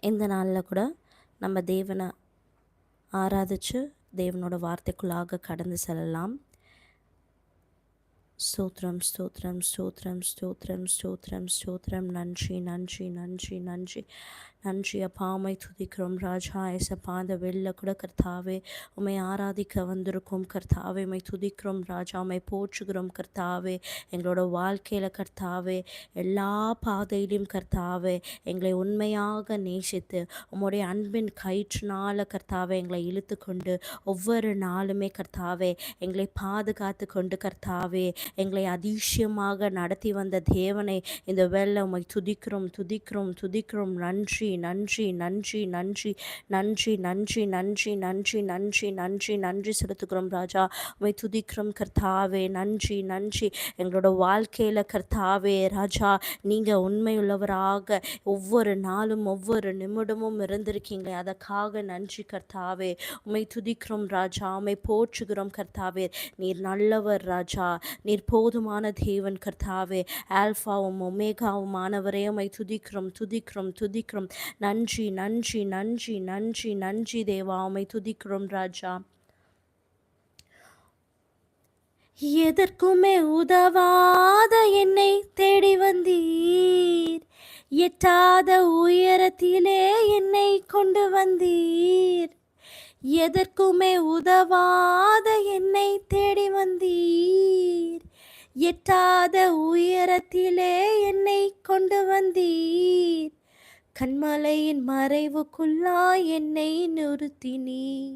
இந்த நாளில் கூட நம்ம தேவனை ஆராதித்து தேவனோட வார்த்தைக்குள்ளாக கடந்து செல்லலாம். ஸ்தோத்ரம் ஸ்தோத்ரம் ஸ்தோத்ரம் ஸ்தோத்ரம் ஸ்தோத்ரம் ஸ்தோத்ரம் நன்றி நன்றி நன்றி நன்றி. நன்றி அப்பா. அம்மை துதிக்கிறோம் ராஜா. ஏசப்பா அந்த வெளில கூட கர்த்தாவே உண்மை ஆராதிக்க வந்திருக்கோம் கர்த்தாவே. உம்மை துதிக்கிறோம் ராஜா. உம்மை போற்றுகிறோம் கர்த்தாவே. எங்களோட வாழ்க்கையில் கர்த்தாவே எல்லா பாதையிலும் கர்த்தாவே எங்களை உண்மையாக நேசித்து உம்முடைய அன்பின் கயிற்றுனால கர்த்தாவே எங்களை இழுத்து கொண்டு ஒவ்வொரு நாளுமே கர்த்தாவே எங்களை பாதுகாத்து கொண்டு கர்த்தாவே எங்களை அதிசயமாக நடத்தி வந்த தேவனை இந்த வேலை உம்மை துதிக்கிறோம் துதிக்கிறோம் துதிக்கிறோம். நன்றி நன்றி நன்றி நன்றி நன்றி நன்றி நன்றி நன்றி நன்றி நன்றி நன்றி செலுத்துகிறோம் ராஜா. உமை துதிக்கிறோம் கர்த்தாவே. நன்றி நன்றி. எங்களோட வாழ்க்கையில் கர்த்தாவே ராஜா. நீங்கள் உண்மையுள்ளவராக ஒவ்வொரு நாளும் ஒவ்வொரு நிமிடமும் இருந்திருக்கீங்க. அதற்காக நன்றி கர்த்தாவே. உமை துதிக்கிறோம் ராஜா. உமை போற்றுகிறோம் கர்த்தாவே. நீர் நல்லவர் ராஜா. நீர் போதுமான தேவன் கர்த்தாவே. ஆல்ஃபாவும் ஒமேகாவுமானவரே உமை துதிக்கிறோம் துதிக்கிறோம் துதிக்கிறோம். நன்றி நன்றி நன்றி நன்றி நன்றி தேவா உம்மை துதிக்கிறோம் ராஜா. எதற்குமே உதவாத என்னை தேடி வந்தீர். எட்டாத உயரத்திலே என்னை கொண்டு வந்தீர். எதற்குமே உதவாத என்னை தேடி வந்தீர். எட்டாத உயரத்திலே என்னை கொண்டு வந்தீர். கண்மலையின் மறைவுக்குள்ளாய் என்னை நிறுத்தினி?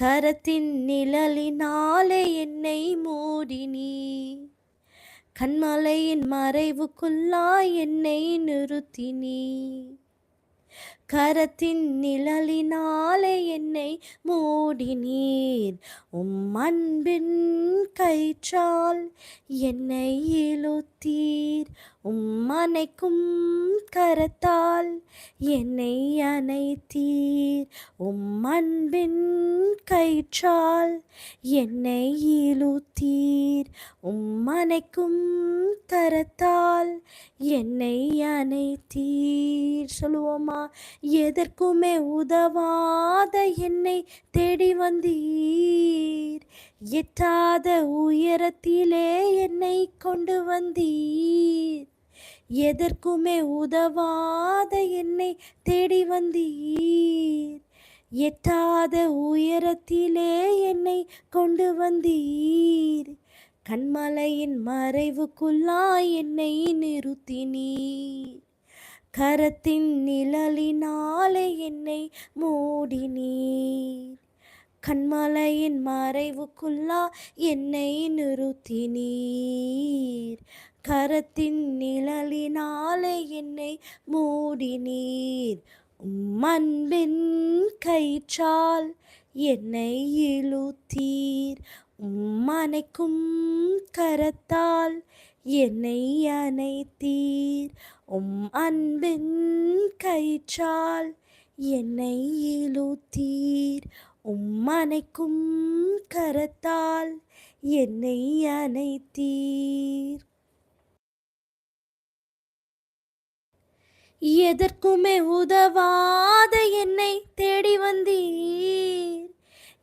கரத்தின் நிழலினாலே என்னை மூடினி? கண்மலையின் மறைவுக்குள்ளாய் என்னை நிறுத்தினி? கரத்தின் நிழலினாலே என்னை மூடினீர்? உம் அன்பின் கயிற்றால் என்னை இழுத்தீர்? உம்மனைக்கும் கரத்தால் என்னை அணைத்தீர். உம்மன்பின் கயிற்றால் என்னை இழுத்தீர். உம்மனைக்கும் கரத்தால் என்னை அணைத்தீர். சொல்லுவோமா? எதற்குமே உதவாத என்னை தேடி வந்தீர். எட்டாத உயரத்திலே என்னை கொண்டு வந்தீர். எதற்குமே உதவாத என்னை தேடி வந்தீர். எட்டாத உயரத்திலே என்னை கொண்டு வந்தீர். கண்மலையின் மறைவுக்குள்ளாய் என்னை நிறுத்தினீர். கரத்தின் நிழலினாலே என்னை மூடினீர். கண்மலையின் மறைவுக்குள்ளா என்னை நிறுத்தினீர். கரத்தின் நிழலினாலே என்னை மூடினீர். உம் கயிற்றால் என்னை இழுத்தீர். உம் கரத்தால் என்னை அணைத்தீர். உம் அன்பின் கயிற்றால் என்னை இழுத்தீர். உம் அணைக்கும் கரத்தால் என்னை அணைத்தீர். எதற்குமே உதவாத என்னை தேடி வந்தீர்.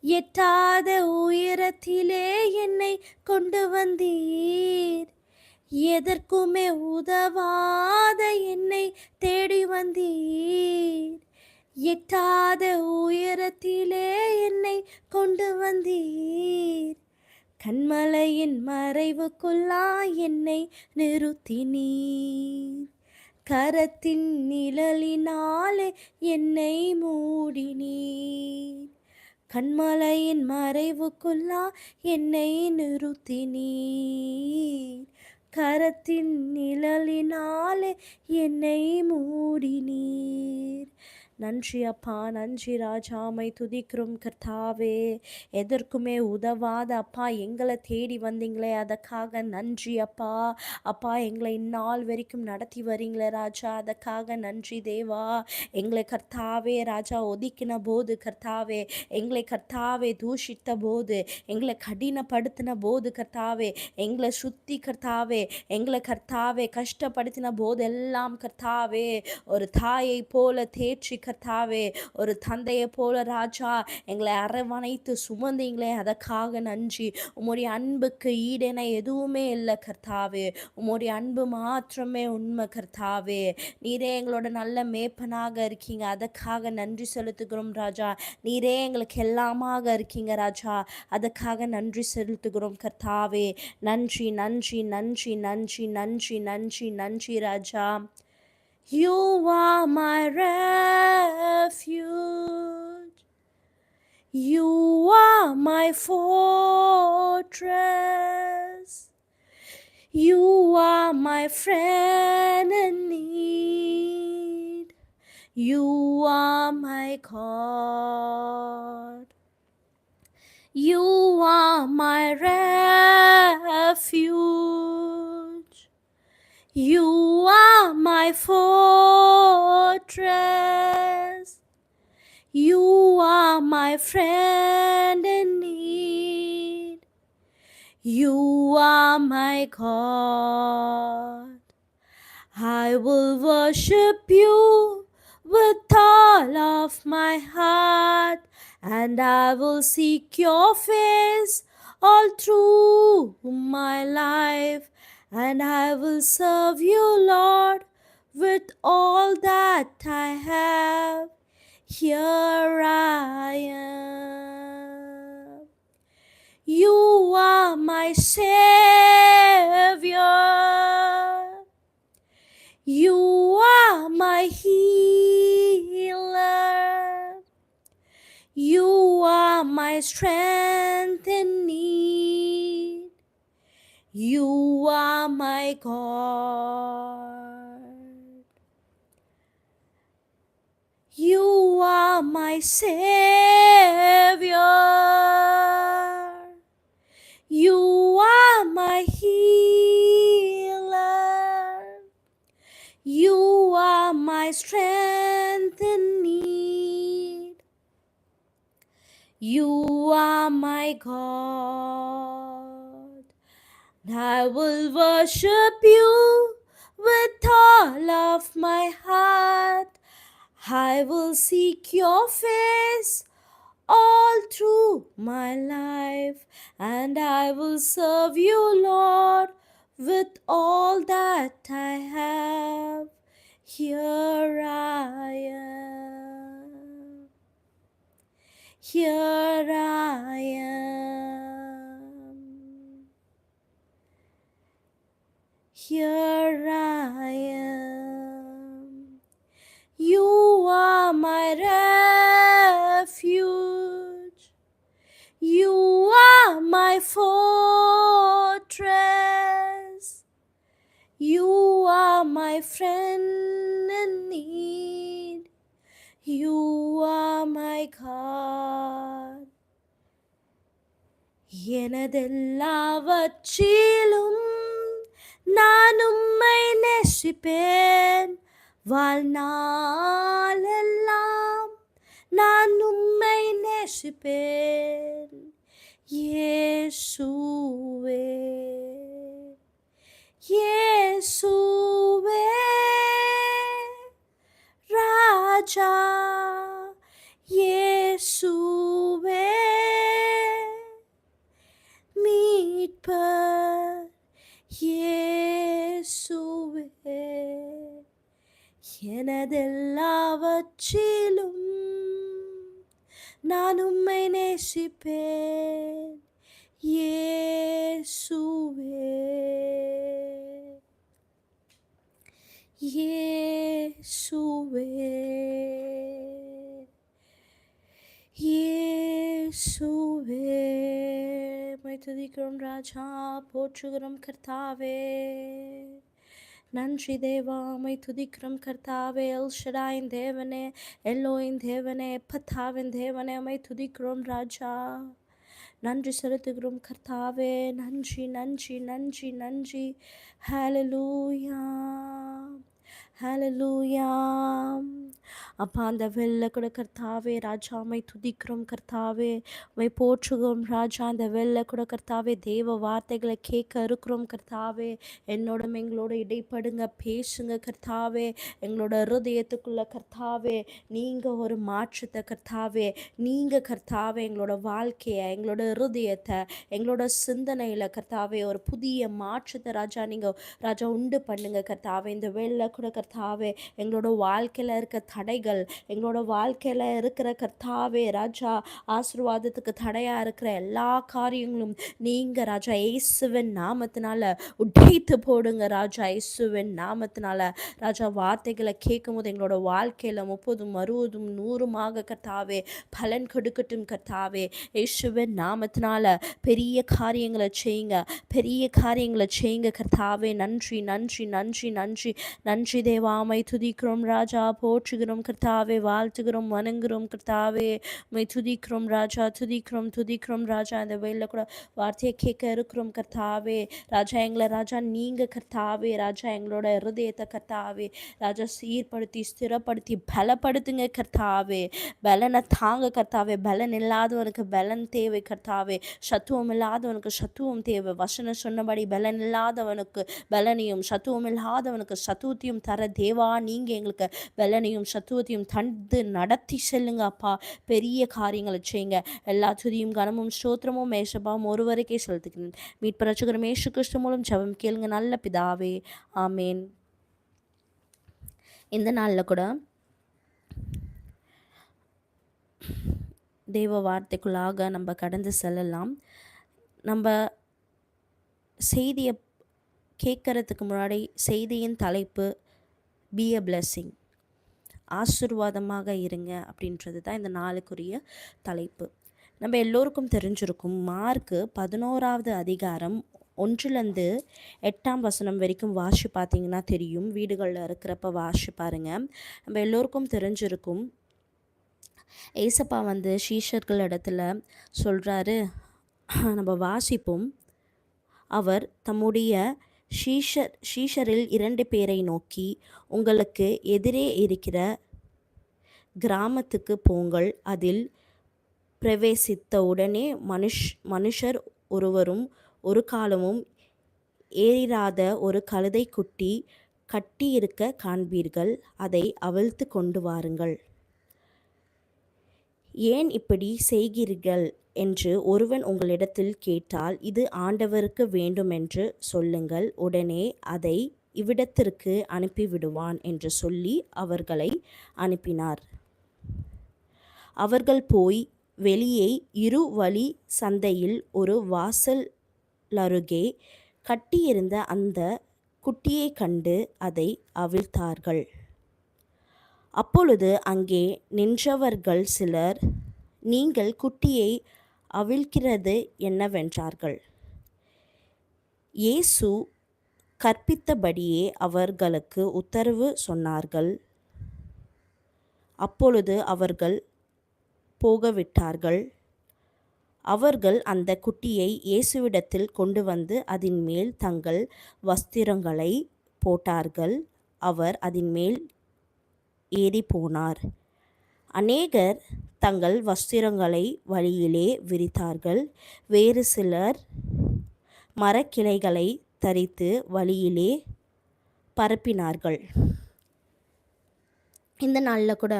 எட்டாத உயரத்திலே என்னை கொண்டு வந்தீர். எதற்குமே உதவாத என்னை தேடி வந்தீர். எட்டாத உயரத்திலே என்னை கொண்டு வந்தீர். கண்மலையின் மறைவுக்குள்ளா என்னை நிறுத்தினீர். கரத்தின் நிழலினாலே என்னை மூடினீர். கண்மலையின் மறைவுக்குள்ளா என்னை நிறுத்தினீர். கரத்தின் நிழலினாலே என்னை மூடினீர். நன்றி அப்பா நன்றி ராஜா மை துதிக்கிறோம் கர்த்தாவே. எதற்குமே உதவாத அப்பா எங்களை தேடி வந்தீங்களே அதற்காக நன்றி அப்பா. அப்பா எங்களை இந்நாள் வரைக்கும் நடத்தி வரீங்களே ராஜா அதற்காக நன்றி தேவா. எங்களை கர்த்தாவே ராஜா ஒதுக்கின போது கர்த்தாவே எங்களை கர்த்தாவே தூஷித்த போது எங்களை கடினப்படுத்தின போது கர்த்தாவே எங்களை சுத்தி கர்த்தாவே எங்களை கர்த்தாவே கஷ்டப்படுத்தின போதெல்லாம் கர்த்தாவே ஒரு தாயை போல தேற்றி கர்த்தாவே ஒரு தந்தையை போல ராஜா எங்களை அரவணைத்து சுமந்தீங்களே அதற்காக நன்றி. உம்முடைய அன்புக்கு ஈடென எதுவுமே இல்லை கர்த்தாவே. உம்முடைய அன்பு மாத்திரமே உண்மை கர்த்தாவே. நீரே எங்களோட நல்ல மேப்பனாக இருக்கீங்க. அதற்காக நன்றி செலுத்துகிறோம் ராஜா. நீரே எங்களுக்கு எல்லாமாக இருக்கீங்க ராஜா. அதுக்காக நன்றி செலுத்துகிறோம் கர்த்தாவே. நன்றி நன்றி நன்றி நன்றி நன்றி நன்றி நன்றி ராஜா. You are my refuge. You are my fortress. You are my friend in need. You are my God. You are my refuge. You are my fortress. You are my friend in need. You are my God. I will worship you with all of my heart, and I will seek your face all through my life, and I will serve you, Lord, with all that I have. Here I am. You are my Savior. You are my healer. You are my strength in need. You are my God. You are my Savior. You are my healer. You are my strength in need. You are my God. I will worship you with all of my heart. I will seek your face all through my life, and I will serve you, Lord, with all that I have. Here I am. Here I am. Here I am. You are my refuge. You are my fortress. You are my friend in need. You are my God. எனதெல்லாவற்றிலும் நான் உம்மை நேசிப்பேன் வாழ்நாளெல்லாம் நான் உம்மை நேசிப்பேன் இயேசுவே இயேசுவே ராஜா இயேசுவே மீட்பர் இயேசுவே. எனதெல்லாவற்றிலும் நான் உம்மை நேசிப்பேன். இயேசுவே. இயேசுவே. இயேசுவே. மை துதிக்கிறோம் ராஜா போற்றுகிறோம் கர்த்தாவே நன்றி தேவா உம்மை துதிக்கிறோம் கர்த்தாவே எல் ஷடாயின் தேவனே எல்லோயின் தேவனே எப்பத்தாவின் தேவனே உம்மை துதிக்கிறோம் ராஜா நன்றி செலுத்துகிறோம் கர்த்தாவே நன்றி நன்றி நன்றி நன்றி ஹalleluya ஹalleluya அப்பா அந்த வெள்ள கூட கர்த்தாவே ராஜா உம்மை துதிக்கிறோம் கர்த்தாவே. உம்மை போற்றுகிறோம் ராஜா அந்த வெள்ள கூட கர்த்தாவே. தேவ வார்த்தைகளை கேட்க இருக்கிறோம் கர்த்தாவே. என்னோட எங்களோட இடைப்படுங்க பேசுங்க கர்த்தாவே. எங்களோட ஹிருதயத்துக்குள்ள கர்த்தாவே நீங்கள் ஒரு மாற்றத்தை கர்த்தாவே. நீங்கள் கர்த்தாவே எங்களோட வாழ்க்கையை எங்களோட ஹிருதயத்தை எங்களோட சிந்தனையில் கர்த்தாவே ஒரு புதிய மாற்றத்தை ராஜா நீங்கள் ராஜா உண்டு பண்ணுங்க கர்த்தாவே. இந்த வெள்ள கூட கர்த்தாவே எங்களோட வாழ்க்கையில் இருக்க தடைகள் எங்களோட வாழ்க்கையில் இருக்கிற கர்த்தாவே ராஜா ஆசீர்வாதத்துக்கு தடையாக இருக்கிற எல்லா காரியங்களும் நீங்கள் ராஜா இயேசுவின் நாமத்தினால உடைத்து போடுங்க ராஜா இயேசுவின் நாமத்தினால. ராஜா வார்த்தைகளை கேட்கும் போது எங்களோட வாழ்க்கையில் முப்பதும் அறுபதும் நூறுமாக கர்த்தாவே பலன் கொடுக்கட்டும் கர்த்தாவே. இயேசுவின் நாமத்தினால பெரிய காரியங்களை செய்யுங்க. பெரிய காரியங்களை செய்யுங்க கர்த்தாவே. நன்றி நன்றி நன்றி நன்றி. நன்றி தேவாமை துதிக்கிறோம் ராஜா போற்றுகிறோம் கர்த்தாவே வாழ்த்துகிறோம் வணங்குகிறோம் கர்த்தாவே. மை துதிக்கிறோம் ராஜா துதிக்கிறோம் துதிக்கிறோம் ராஜா. இந்த வெயிலில் கூட வார்த்தையை கேட்க இருக்கிறோம் கர்த்தாவே. ராஜா எங்களை ராஜா நீங்கள் கர்த்தாவே. ராஜா எங்களோட இருதயத்தை கர்த்தாவே. ராஜா சீர்படுத்தி ஸ்திரப்படுத்தி பலப்படுத்துங்க கர்த்தாவே. பலனை தாங்க கர்த்தாவே. பலன் இல்லாதவனுக்கு பலன் தேவை கர்த்தாவே. சத்துவம் இல்லாதவனுக்கு சத்துவம் தேவை. வசனம் சொன்னபடி பலன் இல்லாதவனுக்கு பலனையும் சத்துவம் இல்லாதவனுக்கு சத்துவத்தையும் தர தேவா. நீங்கள் எங்களுக்கு பலனையும் சத்துவத்தையும் தந்து நடத்தி செல்லுங்க அப்பா. பெரிய காரியங்களை செய்யுங்க. எல்லா துதியும் கனமும் ஸ்தோத்திரமும் மேஷபாவும் ஒருவருக்கே செலுத்துக்கிறேன் மீட்பரச்சுகிற மேஷு கிருஷ்ண மூலம் ஜபம் கேளுங்க நல்ல பிதாவே. ஆமேன். இந்த நாளில் கூட தேவ வார்த்தைக்குள்ளாக நம்ம கடந்து செல்லலாம். நம்ம செய்தியை கேட்கறதுக்கு முன்னாடி செய்தியின் தலைப்பு பி எ பிளெஸ்ஸிங் ஆசிர்வாதமாக இருங்க அப்படின்றது தான் இந்த நாளுக்குரிய தலைப்பு. நம்ம எல்லோருக்கும் தெரிஞ்சிருக்கும் மார்க்கு பதினோராவது அதிகாரம் ஒன்றுலேருந்து எட்டாம் வசனம் வரைக்கும் வாசி பார்த்தீங்கன்னா தெரியும். வீடுகளில் இருக்கிறப்ப வாசி பாருங்கள் நம்ம எல்லோருக்கும் தெரிஞ்சிருக்கும். ஏசப்பா வந்து ஷீஷர்கள் இடத்துல சொல்கிறாரு நம்ம வாசிப்போம். அவர் தம்முடைய ஷீஷர் ஷீஷரில் இரண்டு பேரை நோக்கி உங்களுக்கு எதிரே இருக்கிற கிராமத்துக்கு போங்கள். அதில் பிரவேசித்த உடனே மனுஷ் மனுஷர் ஒருவரும் ஒரு காலமும் ஏறிராத ஒரு கழுதை குட்டி கட்டியிருக்க காண்பீர்கள். அதை அவிழ்த்து கொண்டு வாருங்கள். ஏன் இப்படி செய்கிறீர்கள்? என்று ஒருவன் உங்களிடத்தில் கேட்டால் இது ஆண்டவருக்கு வேண்டுமென்று சொல்லுங்கள். உடனே அதை இவ்விடத்திற்கு அனுப்பிவிடுவான் என்று சொல்லி அவர்களை அனுப்பினார். அவர்கள் போய் வெளியே இரு வழி சந்தையில் ஒரு வாசல் அருகே கட்டியிருந்த அந்த குட்டியை கண்டு அதை அவிழ்த்தார்கள். அப்பொழுது அங்கே நின்றவர்கள் சிலர் நீங்கள் குட்டியை அவிழ்க்கிறது என்னவென்றார்கள்? இயேசு கற்பித்தபடியே அவர்களுக்கு உத்தரவு சொன்னார்கள். அப்பொழுது அவர்கள் போகவிட்டார்கள். அவர்கள் அந்த குட்டியை இயேசுவிடத்தில் கொண்டு வந்து அதன் மேல் தங்கள் வஸ்திரங்களை போட்டார்கள். அவர் அதன் மேல் ஏறி போனார். அநேகர் தங்கள் வஸ்திரங்களை வழியிலே விரித்தார்கள். வேறு சிலர் மரக்கிளைகளை தரித்து வழியிலே பரப்பினார்கள். இந்த நாளில் கூட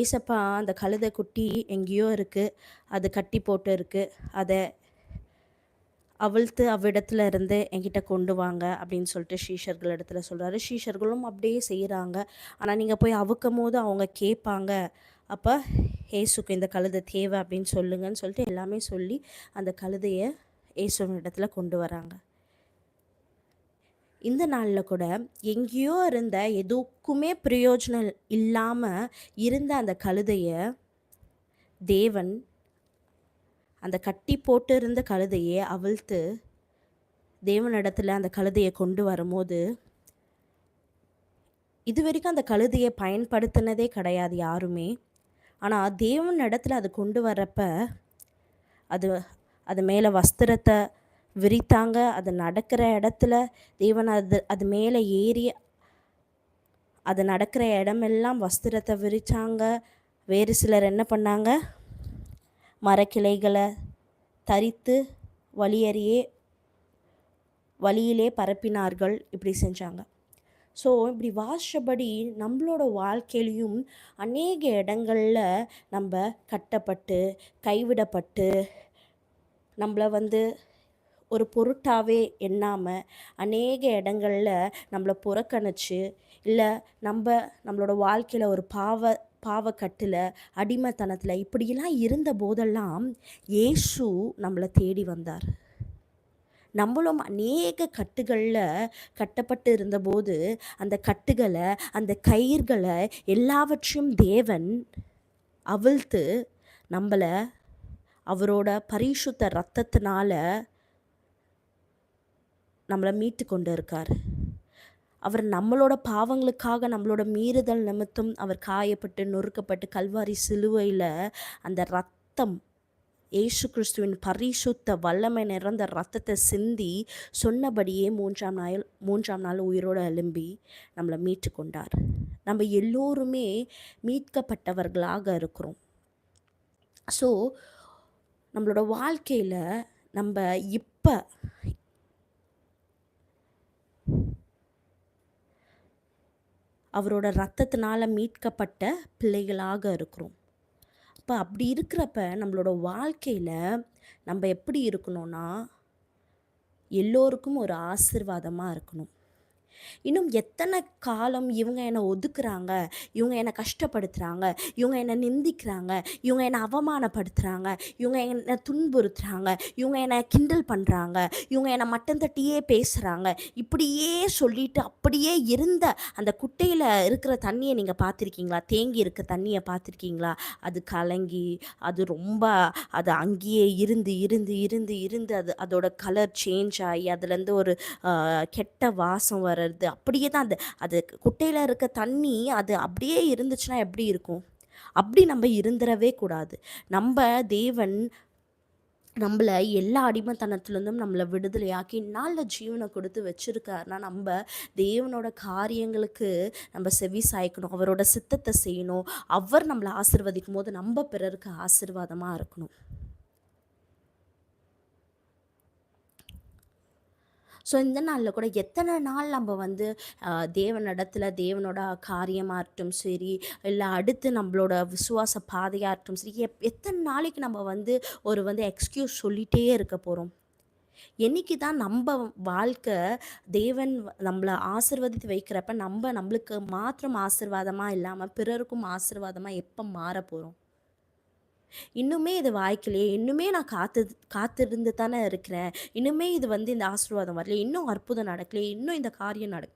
ஏசப்பா அந்த கழுதை குட்டி எங்கேயோ இருக்குது அது கட்டி போட்டு இருக்குது அதை அவிழ்த்து அவ்விடத்துல இருந்து என்கிட்ட கொண்டு வாங்க அப்படின்னு சொல்லிட்டு ஷீஷர்கள் இடத்துல சொல்கிறாரு ஷீஷர்களும் அப்படியே செய்கிறாங்க ஆனால் நீங்கள் போய் அவுக்கும் போது அவங்க கேட்பாங்க. அப்போ ஏசுக்கு இந்த கழுதை தேவை அப்படின்னு சொல்லுங்கன்னு சொல்லிட்டு எல்லாமே சொல்லி அந்த கழுதையை ஏசுவின் இடத்துல கொண்டு வராங்க. இந்த நாளில் கூட எங்கேயோ இருந்த எதுக்குமே பிரயோஜனம் இல்லாமல் இருந்த அந்த கழுதையை தேவன் அந்த கட்டி போட்டு இருந்த கழுதையை அவிழ்த்து தேவனிடத்தில் அந்த கழுதையை கொண்டு வரும்போது இது வரைக்கும் அந்த கழுதையை பயன்படுத்தினதே கிடையாது யாருமே. ஆனால் தேவன் இடத்துல அது கொண்டு வரப்ப அது அது மேலே வஸ்திரத்தை விரித்தாங்க. அது நடக்கிற இடத்துல தேவன் அது அது மேலே ஏறி அது நடக்கிற இடமெல்லாம் வஸ்திரத்தை விரித்தாங்க வேறு சிலர் என்ன பண்ணாங்க? மரக்கிளைகளை தரித்து வழியறியே வழியிலே பரப்பினார்கள். இப்படி செஞ்சாங்க. ஸோ இப்படி வாசபடி நம்மளோட வாழ்க்கையிலையும் அநேக இடங்களில் நம்ம கட்டப்பட்டு கைவிடப்பட்டு நம்மளை வந்து ஒரு பொருட்டாகவே எண்ணாமல் அநேக இடங்களில் நம்மளை புறக்கணிச்சு இல்லை நம்ம நம்மளோட வாழ்க்கையில் ஒரு பாவ பாவக்கட்டில் அடிமைத்தனத்தில் இப்படியெல்லாம் இருந்த போதெல்லாம் ஏசு நம்மளை தேடி வந்தார். நம்மளும் அநேக கட்டுகளில் கட்டப்பட்டு இருந்தபோது அந்த கட்டுகளை அந்த கயிர்களை எல்லாவற்றையும் தேவன் அவிழ்த்து நம்மளை அவரோட பரிசுத்த ரத்தத்தினால நம்மளை மீட்டு கொண்டு இருக்கார். அவர் நம்மளோட பாவங்களுக்காக நம்மளோட மீறுதல் நிமித்தம் அவர் காயப்பட்டு நொறுக்கப்பட்டு கல்வாரி சிலுவையில் அந்த ரத்தம் ஏசு கிறிஸ்துவின் பரிசுத்த வல்லமை நிறந்த ரத்தத்தை சிந்தி சொன்னபடியே மூன்றாம் நாள் மூன்றாம் நாள் உயிரோடு எழும்பி நம்மளை மீட்டு கொண்டார் நம்ம எல்லோருமே மீட்கப்பட்டவர்களாக இருக்கிறோம். ஸோ நம்மளோட வாழ்க்கையில் நம்ம இப்போ அவரோட ரத்தத்தினால் மீட்கப்பட்ட பிள்ளைகளாக இருக்கிறோம். அப்போ அப்படி இருக்கிறப்ப நம்மளோட வாழ்க்கையில் நம்ம எப்படி இருக்கணும்னா எல்லோருக்கும் ஒரு ஆசிர்வாதமாக இருக்கணும். இன்னும் எத்தனை காலம் இவங்க என்னை ஒதுக்குறாங்க? இவங்க என்னை கஷ்டப்படுத்துகிறாங்க இவங்க என்னை நிந்திக்கிறாங்க. இவங்க என்னை அவமானப்படுத்துகிறாங்க இவங்க என்னை துன்புறுத்துகிறாங்க இவங்க என்னை கிண்டல் பண்ணுறாங்க இவங்க என்னை மட்டம் தட்டியே பேசுகிறாங்க இப்படியே சொல்லிட்டு அப்படியே இருந்த அந்த குட்டையில் இருக்கிற தண்ணியை நீங்கள் பார்த்துருக்கீங்களா? தேங்கி இருக்க தண்ணியை பார்த்துருக்கீங்களா? அது கலங்கி அது ரொம்ப அது அங்கேயே இருந்து இருந்து இருந்து இருந்து அது அதோட கலர் சேஞ்ச் ஆகி அதுலேருந்து ஒரு கெட்ட வாசம் வர்றது. அப்படியே தான் அந்த அது குட்டையில் இருக்க தண்ணி அது அப்படியே இருந்துச்சுன்னா எப்படி இருக்கும்? அப்படி நம்ம இருந்துடவே கூடாது. நம்ம தேவன் நம்மளை எல்லா அடிமைத்தனத்துலேருந்தும் நம்மளை விடுதலையாக்கி நல்ல ஜீவனை கொடுத்து வச்சுருக்காருனா நம்ம தேவனோட காரியங்களுக்கு நம்ம செவி சாய்க்கணும். அவரோட சித்தத்தை செய்யணும். அவர் நம்மளை ஆசிர்வதிக்கும் போது நம்ம பிறருக்கு ஆசிர்வாதமாக இருக்கணும். ஸோ இந்த நாளில் கூட எத்தனை நாள் நம்ம வந்து தேவனிடத்தில் தேவனோட காரியமாக இருக்கட்டும் சரி இல்லை அடுத்து நம்மளோட விசுவாச பாதையாக இருக்கட்டும் சரி எப் எத்தனை நாளைக்கு நம்ம வந்து ஒரு வந்து எக்ஸ்கியூஸ் சொல்லிகிட்டே இருக்க போகிறோம் என்னைக்கு தான் நம்ம வாழ்க்கை தேவன் நம்மளை ஆசிர்வதித்து வைக்கிறப்ப நம்ம நம்மளுக்கு மாத்திரம் ஆசிர்வாதமாக இல்லாமல் பிறருக்கும் ஆசிர்வாதமாக எப்போ மாற போகிறோம் இன்னுமே இது வாய்க்கலையே இன்னுமே நான் காத்து காத்திருந்து தானே இருக்கிறேன். இன்னுமே இது வந்து இந்த ஆசீர்வாதம் வரல இன்னும் அற்புதம் நடக்கலையே இன்னும் இந்த காரியம் நட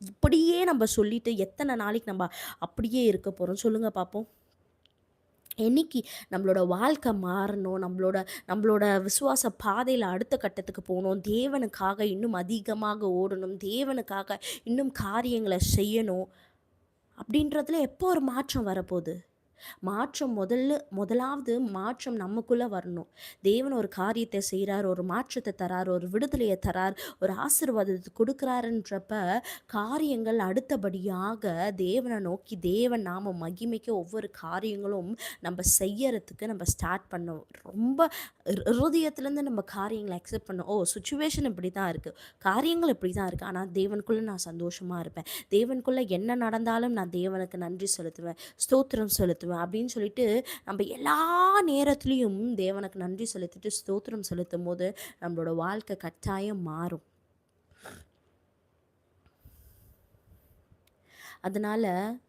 இப்படியே நம்ம சொல்லிட்டு எத்தனை நாளைக்கு நம்ம அப்படியே இருக்க போகிறோம் சொல்லுங்கள் பார்ப்போம் என்னைக்கு நம்மளோட வாழ்க்கை மாறணும் நம்மளோட நம்மளோட விசுவாச பாதையில் அடுத்த கட்டத்துக்கு போகணும் தேவனுக்காக இன்னும் அதிகமாக ஓடணும் தேவனுக்காக இன்னும் காரியங்களை செய்யணும் அப்படின்றதுல எப்போ ஒரு மாற்றம் வரப்போகுது? மாற்றம் முதல்ல முதலாவது மாற்றம் நமக்குள்ளே வரணும். தேவன் ஒரு காரியத்தை செய்கிறார் ஒரு மாற்றத்தை தரார் ஒரு விடுதலையை தரார் ஒரு ஆசீர்வாதத்தை கொடுக்குறாருன்றப்ப காரியங்கள் அடுத்தபடியாக தேவனை நோக்கி தேவன் நாம மகிமைக்க ஒவ்வொரு காரியங்களும் நம்ம செய்யறதுக்கு நம்ம ஸ்டார்ட் பண்ணோம் ரொம்ப ஹிருதயத்துலேருந்து நம்ம காரியங்களை அக்செப்ட் பண்ணோம் ஓ சுச்சுவேஷன் இப்படி தான் இருக்குது காரியங்கள் இப்படி தான் இருக்குது ஆனால் தேவனுக்குள்ளே நான் சந்தோஷமாக இருப்பேன். தேவனுக்குள்ளே என்ன நடந்தாலும் நான் தேவனுக்கு நன்றி செலுத்துவேன். ஸ்தோத்திரம் செலுத்துவேன். செலுத்துவேன் அப்படின்னு சொல்லிட்டு நம்ம எல்லா நேரத்துலேயும் தேவனுக்கு நன்றி செலுத்திட்டு ஸ்தோத்திரம் செலுத்தும் போது நம்மளோட வாழ்க்கை கட்டாயம் மாறும். அதனால்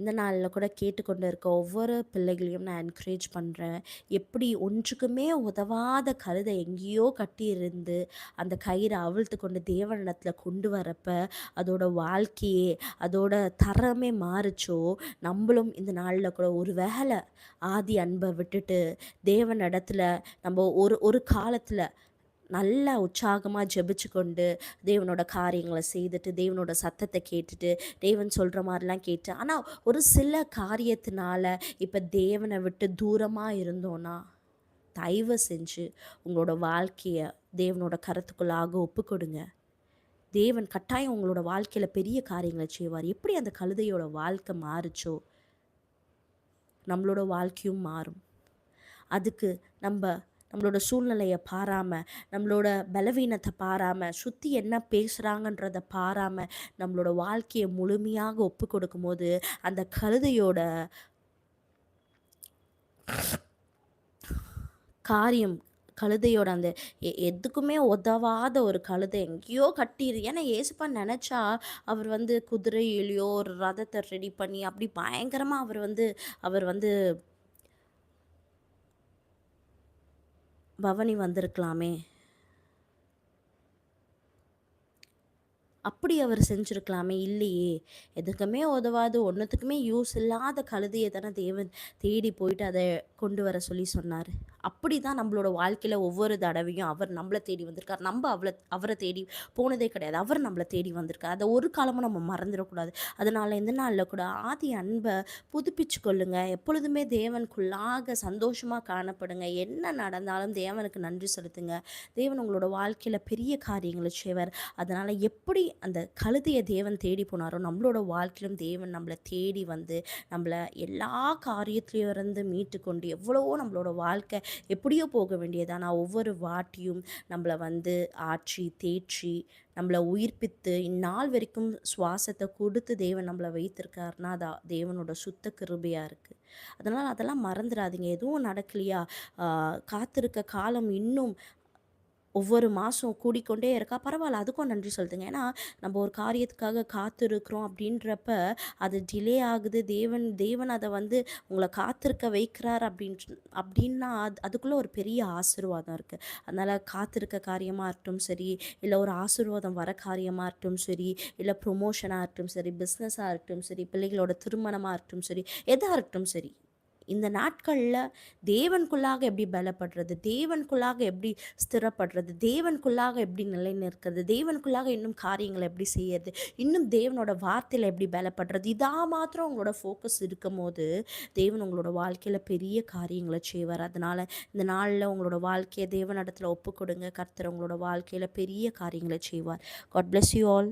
இந்த நாளில் கூட கேட்டுக்கொண்டு இருக்க ஒவ்வொரு பிள்ளைகளையும் நான் என்கரேஜ் பண்ணுறேன் எப்படி ஒன்றுக்குமே உதவாத கருதை எங்கேயோ கட்டியிருந்து அந்த கயிறை அவிழ்த்து கொண்டு தேவனிடத்தில் கொண்டு வரப்ப அதோட வாழ்க்கையே அதோட தரமே மாறுச்சோ? நம்மளும் இந்த நாளில் கூட ஒரு வேலை ஆதி அன்பை விட்டுட்டு தேவனிடத்தில் நம்ம ஒரு ஒரு காலத்தில் நல்லா உற்சாகமாக ஜெபிச்சு கொண்டு தேவனோட காரியங்களை செய்துட்டு தேவனோட சத்தத்தை கேட்டுட்டு தேவன் சொல்கிற மாதிரிலாம் கேட்டு. ஆனால் ஒரு சில காரியத்தினால இப்போ தேவனை விட்டு தூரமாக இருந்தோன்னா தயவு செஞ்சு உங்களோட வாழ்க்கையை தேவனோட கருத்துக்குள்ளாக ஒப்பு கொடுங்க. தேவன் கட்டாயம் உங்களோட வாழ்க்கையில் பெரிய காரியங்களை செய்வார். எப்படி அந்த கழுதையோட வாழ்க்கை மாறுச்சோ நம்மளோட வாழ்க்கையும் மாறும். அதுக்கு நம்ம நம்மளோட சூழ்நிலையை பாராமல் நம்மளோட பலவீனத்தை பாராமல் சுற்றி என்ன பேசுகிறாங்கன்றத பாராமல் நம்மளோட வாழ்க்கையை முழுமையாக ஒப்பு கொடுக்கும்போது அந்த கழுதையோட காரியம் கழுதையோட அந்த எ எதுக்குமே உதவாத ஒரு கழுதை எங்கேயோ கட்டிரு. ஏன்னா ஏசுப்பா நினச்சா அவர் வந்து குதிரையிலையோ ஒரு ரதத்தை ரெடி பண்ணி அப்படி பயங்கரமாக அவர் வந்து அவர் வந்து பவனி வந்திருக்கலாமே. அப்படி அவர் செஞ்சுருக்கலாமே இல்லையே. எதுக்குமே உதவாது ஒன்றுத்துக்குமே யூஸ் இல்லாத கழுதியை தானே தேவன் தேடி போயிட்டு அதை கொண்டு வர சொல்லி சொன்னார். அப்படி தான் நம்மளோட வாழ்க்கையில் ஒவ்வொரு தடவையும் அவர் நம்மளை தேடி வந்திருக்கார். நம்ம அவளை அவரை தேடி போனதே கிடையாது. அவர் நம்மளை தேடி வந்திருக்கார். அதை ஒரு காலமும் நம்ம மறந்துடக்கூடாது. அதனால் எந்த நாளில் கூட ஆதி அன்பை புதுப்பிச்சு கொள்ளுங்க எப்பொழுதுமே தேவனுக்குள்ளாக சந்தோஷமாக காணப்படுங்க. என்ன நடந்தாலும் தேவனுக்கு நன்றி செலுத்துங்க. தேவன் உங்களோட வாழ்க்கையில் பெரிய காரியங்களை செய்வார். அதனால் எப்படி அந்த கழுதையை தேவன் தேடி போனாரோ நம்மளோட வாழ்க்கையிலும் தேவன் நம்மளை தேடி வந்து நம்மளை எல்லா காரியத்திலையும் இருந்து மீட்டு கொண்டு எவ்வளவோ நம்மளோட வாழ்க்கை எப்படியோ போக வேண்டியது. நான் ஒவ்வொரு வாட்டியும் நம்மளை வந்து ஆற்றி தேற்றி நம்மளை உயிர்ப்பித்து இந்நாள் வரைக்கும் சுவாசத்தை கொடுத்து தேவன் நம்மளை வைத்திருக்காருன்னா அது தேவனோட சுத்த கிருபையாக இருக்குது அதனால் அதெல்லாம் மறந்துடாதீங்க எதுவும் நடக்கலையா? காத்திருக்க காலம் இன்னும் ஒவ்வொரு மாதம் கூடிக்கொண்டே இருக்கா? பரவாயில்ல அதுக்கும் நன்றி சொல்லுதுங்க. ஏன்னா நம்ம ஒரு காரியத்துக்காக காத்திருக்கிறோம் அப்படின்றப்ப அது டிலே ஆகுது. தேவன் தேவன் அதை வந்து உங்களை காத்திருக்க வைக்கிறார் அப்படின் அப்படின்னா அது அதுக்குள்ளே ஒரு பெரிய ஆசீர்வாதம் இருக்குது அதனால் காத்திருக்க காரியமாக இருக்கட்டும் சரி இல்லை ஒரு ஆசீர்வாதம் வர காரியமாக இருக்கட்டும் சரி இல்லை ப்ரொமோஷனாக இருக்கட்டும் சரி பிஸ்னஸாக இருக்கட்டும் சரி பிள்ளைகளோட திருமணமாக இருக்கட்டும் சரி எதாக இருக்கட்டும் சரி. இந்த நாட்களில் தேவனுக்குள்ளாக எப்படி பலப்படுறது? தேவனுக்குள்ளாக எப்படி ஸ்திரப்படுறது? தேவனுக்குள்ளாக எப்படி நிலை நிற்கிறது தேவனுக்குள்ளாக இன்னும் காரியங்களை எப்படி செய்யறது? இன்னும் தேவனோட வார்த்தையில் எப்படி பலப்படுறது? இதாக மாத்திரம் உங்களோட ஃபோக்கஸ் இருக்கும் போது தேவன் உங்களோட வாழ்க்கையில் பெரிய காரியங்களை செய்வார். அதனால் இந்த நாளில் உங்களோட வாழ்க்கையை தேவனிடத்தில் ஒப்பு கொடுங்க கர்த்தர் உங்களோட வாழ்க்கையில் பெரிய காரியங்களை செய்வார். God bless you all